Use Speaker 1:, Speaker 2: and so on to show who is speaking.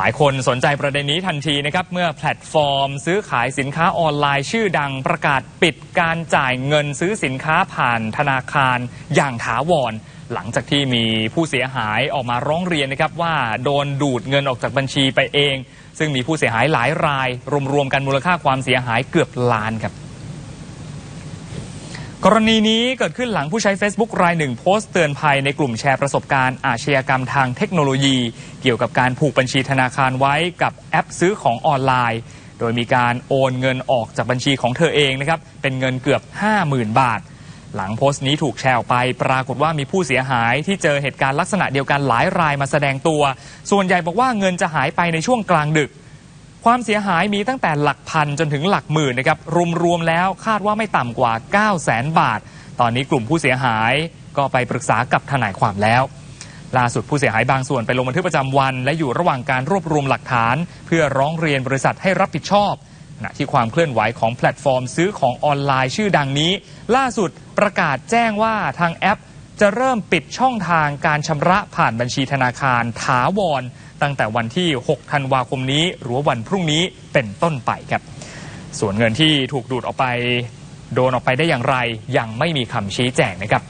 Speaker 1: หลายคนสนใจประเด็นนี้ทันทีนะครับ เมื่อแพลตฟอร์ม ซื้อขายสินค้าออนไลน์ชื่อดังประกาศปิดการจ่ายเงินซื้อสินค้าผ่านธนาคารอย่างถาวร หลังจากที่มีผู้เสียหายออกมาร้องเรียนนะครับว่าโดนดูดเงินออกจากบัญชีไปเอง ซึ่งมีผู้เสียหายหลายราย รวมๆกันมูลค่าความเสียหายเกือบล้านครับ กรณีนี้เกิดขึ้นหลังผู้ใช้ Facebook รายหนึ่งโพสต์เตือนภัยในกลุ่มแชร์ประสบการณ์อาชญากรรมทางเทคโนโลยี เกี่ยวกับการผูกบัญชีธนาคารไว้กับแอปซื้อของออนไลน์ โดยมีการโอนเงินออกจากบัญชีของเธอเองนะครับเป็นเงินเกือบ 50,000 บาท หลังโพสต์นี้ถูกแชร์ออกไป ปรากฏว่ามีผู้เสียหายที่เจอเหตุการณ์ลักษณะเดียวกันหลายรายมาแสดงตัว ส่วนใหญ่บอกว่าเงินจะหายไปในช่วงกลางดึก ความเสียหายมีตั้งแต่หลักพันจนถึงหลักหมื่นนะครับรวมๆแล้วคาดว่าไม่ต่ำกว่า 9 0 0 0 0 0บาท ตอนนี้กลุ่มผู้เสียหายก็ไปปรึกษากับทนายความแล้ว ล่าสุดผู้เสียหายบางส่วนไปลงบันทึกประจำวัน และอยู่ระหว่างการรวบรวมหลักฐาน เพื่อร้องเรียนบริษัทให้รับผิดชอบขณะที่ความเคลื่อนไหวของแพลตฟอร์มซื้อของออนไลน์ชื่อดังนี้ ล่าสุดประกาศแจ้งว่าทางแอป จะเริ่มปิดช่องทางการชำระผ่านบัญชีธนาคารถาวร ตั้งแต่วันที่ 6 ธันวาคมนี้ หรือวันพรุ่งนี้เป็นต้นไปครับ ส่วนเงินที่ถูกดูดออกไป โดนออกไปได้อย่างไร ยังไม่มีคำชี้แจงนะครับ